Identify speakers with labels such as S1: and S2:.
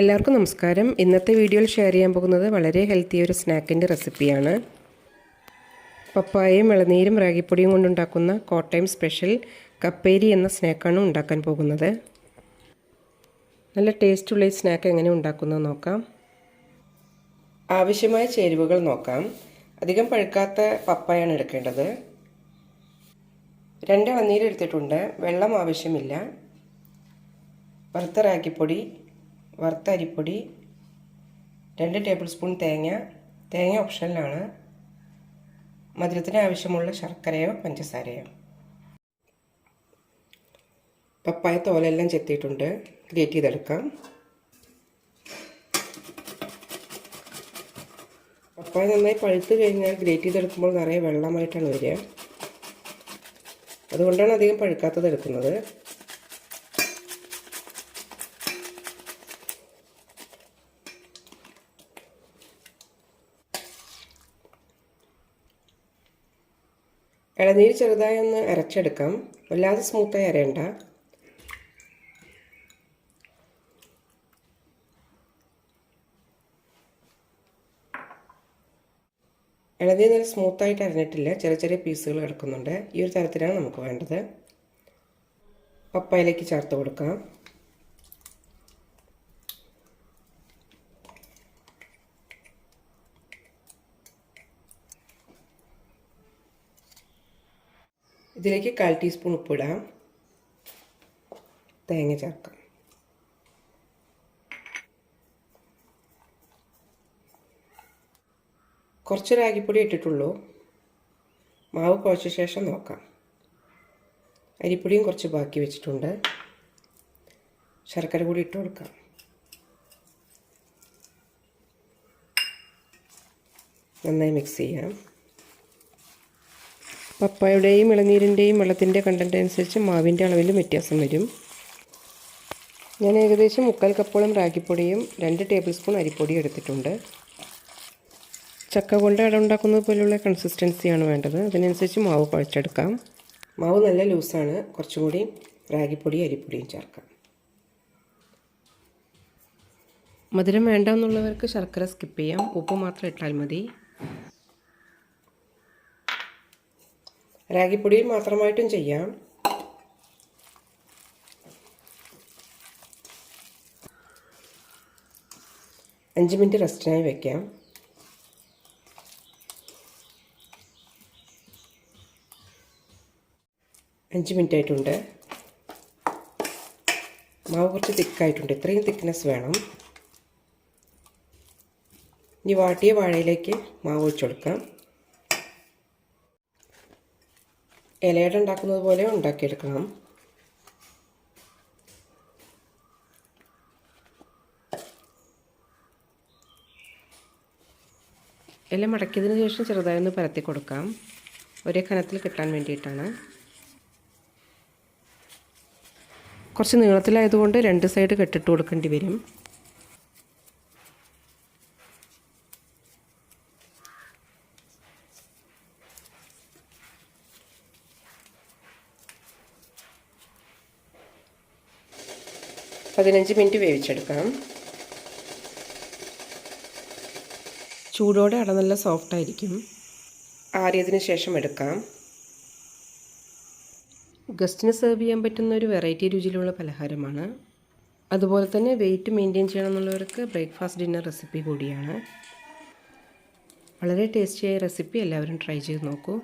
S1: എല്ലാവർക്കും നമസ്കാരം. ഇന്നത്തെ വീഡിയോയിൽ ഷെയർ ചെയ്യാൻ പോകുന്നത് വളരെ ഹെൽത്തി ഒരു സ്നാക്കിന്റെ റെസിപ്പിയാണ് പപ്പായയും ഇളനീരും റാഗിപ്പൊടിയും കൊണ്ടുണ്ടാക്കുന്ന കോട്ടയം സ്പെഷ്യൽ കപ്പേരി എന്ന സ്നാക്കാണ് ഉണ്ടാക്കാൻ പോകുന്നത്. നല്ല ടേസ്റ്റുള്ള ഈ സ്നാക്ക് എങ്ങനെ ഉണ്ടാക്കുന്നത് നോക്കാം. ആവശ്യമായ ചേരുവകൾ നോക്കാം. അധികം പഴുക്കാത്ത പപ്പായാണ് എടുക്കേണ്ടത്. രണ്ട് ഇളനീര് എടുത്തിട്ടുണ്ട്. വെള്ളം ആവശ്യമില്ല. വറുത്ത റാഗിപ്പൊടി വറുത്ത അരിപ്പൊടി രണ്ട് ടേബിൾ സ്പൂൺ തേങ്ങ തേങ്ങ ഓപ്ഷനിലാണ് മധുരത്തിന് ആവശ്യമുള്ള ശർക്കരയോ പഞ്ചസാരയോ. പപ്പായ തോലെല്ലാം ചെത്തിയിട്ടുണ്ട്. ഗ്രേറ്റ് ചെയ്തെടുക്കാം. പപ്പായ നന്നായി പഴുത്ത് കഴിഞ്ഞാൽ ഗ്രേറ്റ് ചെയ്തെടുക്കുമ്പോൾ നിറയെ വെള്ളമായിട്ടാണ് വരിക. അതുകൊണ്ടാണ് അധികം പഴുക്കാത്തത് എടുക്കുന്നത്. ഇളനീര് ചെറുതായി ഒന്ന് അരച്ചെടുക്കാം. വല്ലാതെ സ്മൂത്തായി അരയണ്ട. ഇളനീർ നല്ല സ്മൂത്തായിട്ട് അരഞ്ഞിട്ടില്ല. ചെറിയ ചെറിയ പീസുകൾ കിടക്കുന്നുണ്ട്. ഈ ഒരു തരത്തിലാണ് നമുക്ക് വേണ്ടത്. പപ്പായയിലേക്ക് ചേർത്ത് കൊടുക്കാം. ഇതിലേക്ക് കാൽ ടീസ്പൂൺ ഉപ്പിടാം. തേങ്ങ ചേർക്കാം. കുറച്ച് റാഗിപ്പൊടി ഇട്ടിട്ടുള്ളൂ. മാവ് കുഴച്ച ശേഷം നോക്കാം. അരിപ്പൊടിയും കുറച്ച് ബാക്കി വെച്ചിട്ടുണ്ട്. ശർക്കര കൂടി ഇട്ട് കൊടുക്കാം. നന്നായി മിക്സ് ചെയ്യാം. പപ്പായുടെയും ഇളനീരിന്റെയും വെള്ളത്തിന്റെ കണ്ടന്റ് അനുസരിച്ച് മാവിന്റെ അളവിലും വ്യത്യാസം വരും. ഞാൻ ഏകദേശം മുക്കാൽ കപ്പോളം റാഗിപ്പൊടിയും രണ്ട് ടേബിൾ സ്പൂൺ അരിപ്പൊടിയും എടുത്തിട്ടുണ്ട്. ചക്ക കൊണ്ട് അട ഉണ്ടാക്കുന്നത് പോലെയുള്ള കൺസിസ്റ്റൻസിയാണ് വേണ്ടത്. അതിനനുസരിച്ച് മാവ് കുഴച്ചെടുക്കാം. മാവ് നല്ല ലൂസാണ് കുറച്ചും കൂടി റാഗിപ്പൊടി അരിപ്പൊടിയും ചേർക്കാം. മധുരം വേണ്ട എന്നുള്ളവർക്ക് ശർക്കര സ്കിപ്പ് ചെയ്യാം. ഉപ്പ് മാത്രം ഇട്ടാൽ മതി. റാഗിപ്പൊടി മാത്രമായിട്ടും ചെയ്യാം. അഞ്ച് മിനിറ്റ് റെസ്റ്റിനായി വയ്ക്കാം അഞ്ച് മിനിറ്റ് ആയിട്ടുണ്ട്. മാവ് കുറച്ച് തിക്കായിട്ടുണ്ട്. ഇത്രയും തിക്നെസ് വേണം. ഇനി വാട്ടിയ വാഴയിലേക്ക് മാവ് ഒഴിച്ചു കൊടുക്കാം. ഇലയട ഉണ്ടാക്കുന്നത് പോലെ ഉണ്ടാക്കിയെടുക്കണം. ഇല മടക്കിയതിന് ശേഷം ചെറുതായി ഒന്ന് പരത്തി കൊടുക്കാം. ഒരേ കനത്തിൽ കിട്ടാൻ വേണ്ടിയിട്ടാണ്. കുറച്ച് നീളത്തിലായതുകൊണ്ട് രണ്ട് സൈഡ് കെട്ടിട്ട് കൊടുക്കേണ്ടി വരും. പതിനഞ്ച് മിനിറ്റ് വേവിച്ചെടുക്കണം. ചൂടോടെ അട നല്ല സോഫ്റ്റ് ആയിരിക്കും. ആറിയതിന് ശേഷം എടുക്കാം. ഗസ്റ്റിന് സെർവ് ചെയ്യാൻ പറ്റുന്ന ഒരു വെറൈറ്റി രുചിയിലുള്ള പലഹാരമാണ്. അതുപോലെ തന്നെ വെയിറ്റ് മെയിന്റെയിൻ ചെയ്യണമെന്നുള്ളവർക്ക് ബ്രേക്ക്ഫാസ്റ്റ് ഡിന്നർ റെസിപ്പി കൂടിയാണ്. വളരെ ടേസ്റ്റിയായ റെസിപ്പി എല്ലാവരും ട്രൈ ചെയ്ത് നോക്കൂ.